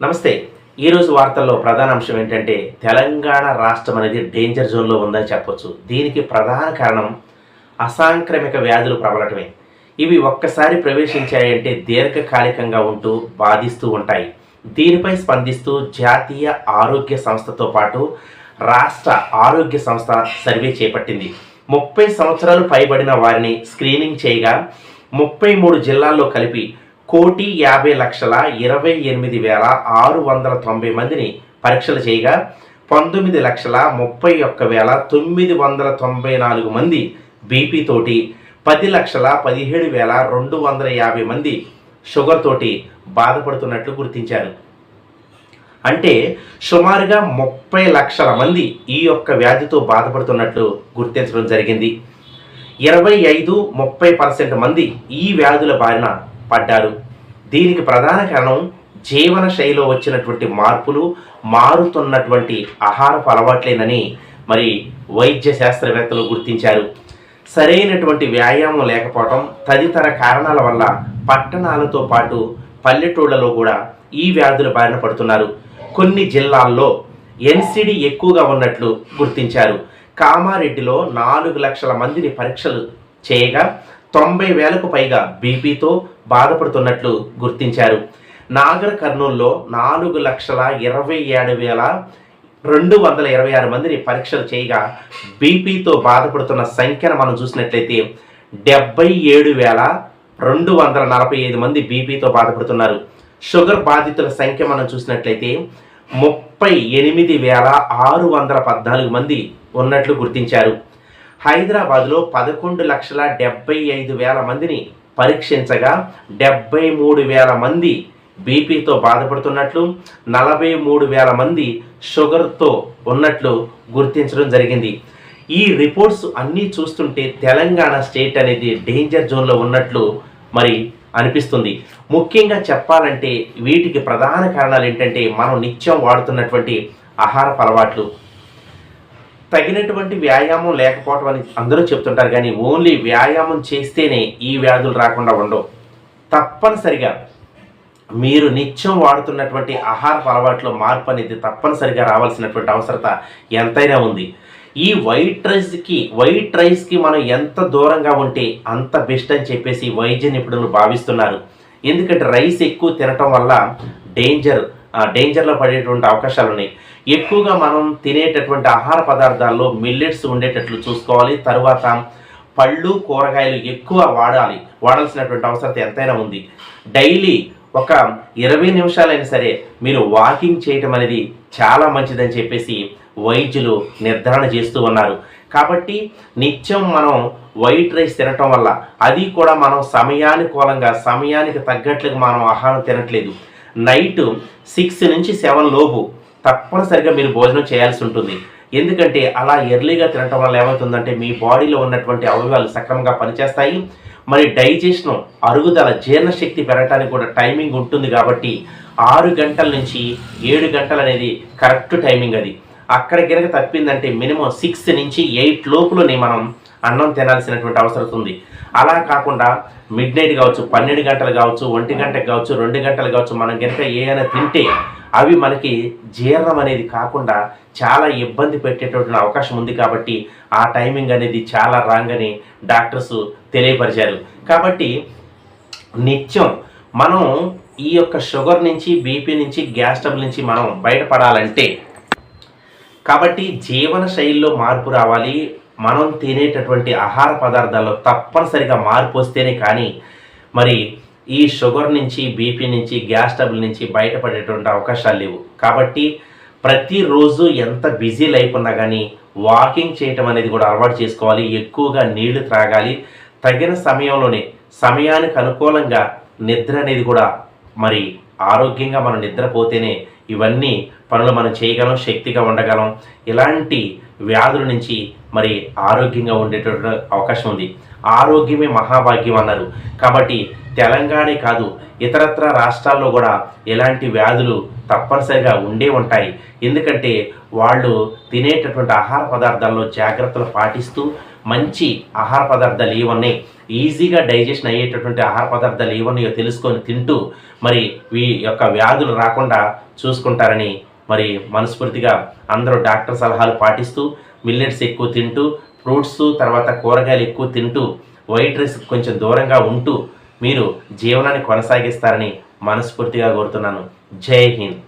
నమస్తే. ఈరోజు వార్తల్లో ప్రధాన అంశం ఏంటంటే తెలంగాణ రాష్ట్రం అనేది డేంజర్ జోన్లో ఉందని చెప్పొచ్చు. దీనికి ప్రధాన కారణం అసాంక్రమిక వ్యాధులు ప్రబలటమే. ఇవి ఒక్కసారి ప్రవేశించాయంటే దీర్ఘకాలికంగా ఉంటూ బాధిస్తూ ఉంటాయి. దీనిపై స్పందిస్తూ జాతీయ ఆరోగ్య సంస్థతో పాటు రాష్ట్ర ఆరోగ్య సంస్థ సర్వే చేపట్టింది. ముప్పై సంవత్సరాలు పైబడిన వారిని స్క్రీనింగ్ చేయగా ముప్పై మూడు జిల్లాల్లో కలిపి కోటి యాభై లక్షల ఇరవై ఎనిమిది వేల ఆరు వందల తొంభై మందిని పరీక్షలు చేయగా పంతొమ్మిది లక్షల ముప్పై ఒక్క వేల తొమ్మిది వందల తొంభై నాలుగు మంది బీపీతోటి పది లక్షల పదిహేడు వేల రెండు వందల యాభై మంది షుగర్ తోటి బాధపడుతున్నట్లు గుర్తించారు. అంటే సుమారుగా ముప్పై లక్షల మంది ఈ యొక్క వ్యాధితో బాధపడుతున్నట్లు గుర్తించడం జరిగింది. ఇరవై ఐదు ముప్పై పర్సెంట్ మంది ఈ వ్యాధుల బారిన పడ్డారు దీనికి ప్రధాన కారణం జీవన శైలిలో వచ్చినటువంటి మార్పులు మారుతున్నటువంటి ఆహారపు అలవాట్లేనని మరి వైద్య శాస్త్రవేత్తలు గుర్తించారు. సరైనటువంటి వ్యాయామం లేకపోవడం తదితర కారణాల వల్ల పట్టణాలతో పాటు పల్లెటూళ్ళలో కూడా ఈ వ్యాధుల బారిన పడుతున్నారు. కొన్ని జిల్లాల్లో ఎన్సిడి ఎక్కువగా ఉన్నట్లు గుర్తించారు. కామారెడ్డిలో నాలుగు లక్షల మందిని పరీక్షలు చేయగా తొంభై వేలకు పైగా బీపీతో బాధపడుతున్నట్లు గుర్తించారు. నాగర్ కర్నూల్లో నాలుగు లక్షల ఇరవై ఏడు వేల రెండు వందల ఇరవై ఆరు మందిని పరీక్షలు చేయగా బీపీతో బాధపడుతున్న సంఖ్యను మనం చూసినట్లయితే డెబ్బై ఏడు వేల రెండు వందల నలభై ఐదు మంది బీపీతో బాధపడుతున్నారు. షుగర్ బాధితుల సంఖ్య మనం చూసినట్లయితే ముప్పై ఎనిమిది వేల ఆరు వందల పద్నాలుగు మంది ఉన్నట్లు గుర్తించారు. హైదరాబాద్లో పదకొండు లక్షల డెబ్బై ఐదు వేల మందిని పరీక్షించగా డెబ్బై మూడు వేల మంది బీపీతో బాధపడుతున్నట్లు నలభై మూడు వేల మంది షుగర్తో ఉన్నట్లు గుర్తించడం జరిగింది. ఈ రిపోర్ట్స్ అన్నీ చూస్తుంటే తెలంగాణ స్టేట్ అనేది డేంజర్ జోన్లో ఉన్నట్లు మరి అనిపిస్తుంది. ముఖ్యంగా చెప్పాలంటే వీటికి ప్రధాన కారణాలు ఏంటంటే మనం నిత్యం వాడుతున్నటువంటి ఆహారపు అలవాట్లు. తగినటువంటి వ్యాయామం లేకపోవటం అని అందరూ చెప్తుంటారు కానీ ఓన్లీ వ్యాయామం చేస్తేనే ఈ వ్యాధులు రాకుండా ఉండవు. తప్పనిసరిగా మీరు నిత్యం వాడుతున్నటువంటి ఆహారపు అలవాట్లో మార్పు అనేది తప్పనిసరిగా రావాల్సినటువంటి అవసరత ఎంతైనా ఉంది. ఈ వైట్ రైస్కి వైట్ రైస్కి మనం ఎంత దూరంగా ఉంటే అంత బెస్ట్ అని చెప్పేసి వైద్య నిపుణులు భావిస్తున్నారు. ఎందుకంటే రైస్ ఎక్కువ తినటం వల్ల డేంజర్ డేంజర్లో పడేటువంటి అవకాశాలు ఉన్నాయి. ఎక్కువగా మనం తినేటటువంటి ఆహార పదార్థాల్లో మిల్లెట్స్ ఉండేటట్లు చూసుకోవాలి. తరువాత పళ్ళు కూరగాయలు ఎక్కువ వాడాలి. వాడాల్సినటువంటి అవసరం ఎంతైనా ఉంది. డైలీ ఒక ఇరవై నిమిషాలైనా సరే మీరు వాకింగ్ చేయటం అనేది చాలా మంచిదని చెప్పేసి వైద్యులు నిర్ధారణ చేస్తూ ఉన్నారు. కాబట్టి నిత్యం మనం వైట్ రైస్ తినటం వల్ల అది కూడా మనం సమయానుకూలంగా సమయానికి తగ్గట్లుగా మనం ఆహారం తినట్లేదు. నైట్ సిక్స్ నుంచి సెవెన్ లోపు తప్పనిసరిగా మీరు భోజనం చేయాల్సి ఉంటుంది. ఎందుకంటే అలా ఎర్లీగా తినటం వల్ల ఏమవుతుందంటే మీ బాడీలో ఉన్నటువంటి అవయవాలు సక్రమంగా పనిచేస్తాయి. మరి డైజెషన్ అరుగుదల జీర్ణశక్తి పెరగడానికి కూడా టైమింగ్ ఉంటుంది కాబట్టి ఆరు గంటల నుంచి ఏడు గంటలు అనేది కరెక్ట్ టైమింగ్ అది. అక్కడ కనుక తప్పిందంటే మినిమం సిక్స్ నుంచి ఎయిట్ లోపులోనే మనం అన్నం తినాల్సినటువంటి అవసరం ఉంది. అలా కాకుండా మిడ్ నైట్ కావచ్చు పన్నెండు గంటలు కావచ్చు ఒంటి గంటకు కావచ్చు రెండు గంటలు కావచ్చు మనం కనుక ఏమైనా తింటే అవి మనకి జీర్ణం అనేది కాకుండా చాలా ఇబ్బంది పెట్టేటటువంటి అవకాశం ఉంది కాబట్టి ఆ టైమింగ్ అనేది చాలా రాంగ్ అని డాక్టర్స్ తెలియపరిచారు. కాబట్టి నిత్యం మనం ఈ యొక్క షుగర్ నుంచి బీపీ నుంచి గ్యాస్ ట్రబుల్ నుంచి మనం బయటపడాలంటే కాబట్టి జీవన శైలిలో మార్పు రావాలి. మనం తినేటటువంటి ఆహార పదార్థాల్లో తప్పనిసరిగా మార్పు వస్తేనే కానీ మరి ఈ షుగర్ నుంచి బీపీ నుంచి గ్యాస్ ట్రబుల్ నుంచి బయటపడేటువంటి అవకాశాలు లేవు. కాబట్టి ప్రతిరోజు ఎంత బిజీ లైఫ్ ఉన్నా కానీ వాకింగ్ చేయటం అనేది కూడా అలవాటు చేసుకోవాలి. ఎక్కువగా నీళ్ళు త్రాగాలి. తగిన సమయంలోనే సమయానికి అనుకూలంగా నిద్ర అనేది కూడా మరి ఆరోగ్యంగా మనం నిద్రపోతేనే ఇవన్నీ పనులు మనం చేయగలం శక్తిగా ఉండగలం. ఇలాంటి వ్యాధుల నుంచి మరి ఆరోగ్యంగా ఉండేటటువంటి అవకాశం ఉంది. ఆరోగ్యమే మహాభాగ్యం అన్నారు. కాబట్టి తెలంగాణే కాదు ఇతరత్ర రాష్ట్రాల్లో కూడా ఇలాంటి వ్యాధులు తప్పనిసరిగా ఉండే ఉంటాయి. ఎందుకంటే వాళ్ళు తినేటటువంటి ఆహార పదార్థాల్లో జాగ్రత్తలు పాటిస్తూ మంచి ఆహార పదార్థాలు ఏమన్నాయి ఈజీగా డైజెషన్ అయ్యేటటువంటి ఆహార పదార్థాలు ఏమన్నాయో తెలుసుకొని తింటూ మరి ఈ యొక్క వ్యాధులు రాకుండా చూసుకుంటారని మరి మనస్ఫూర్తిగా అందరూ డాక్టర్ సలహాలు పాటిస్తూ మిల్లెట్స్ ఎక్కువ తింటూ ఫ్రూట్స్ తర్వాత కూరగాయలు ఎక్కువ తింటూ వైట్ రైస్ కొంచెం దూరంగా ఉంటూ మీరు జీవనాన్ని కొనసాగిస్తారని మనస్ఫూర్తిగా కోరుతున్నాను. జై హింద్.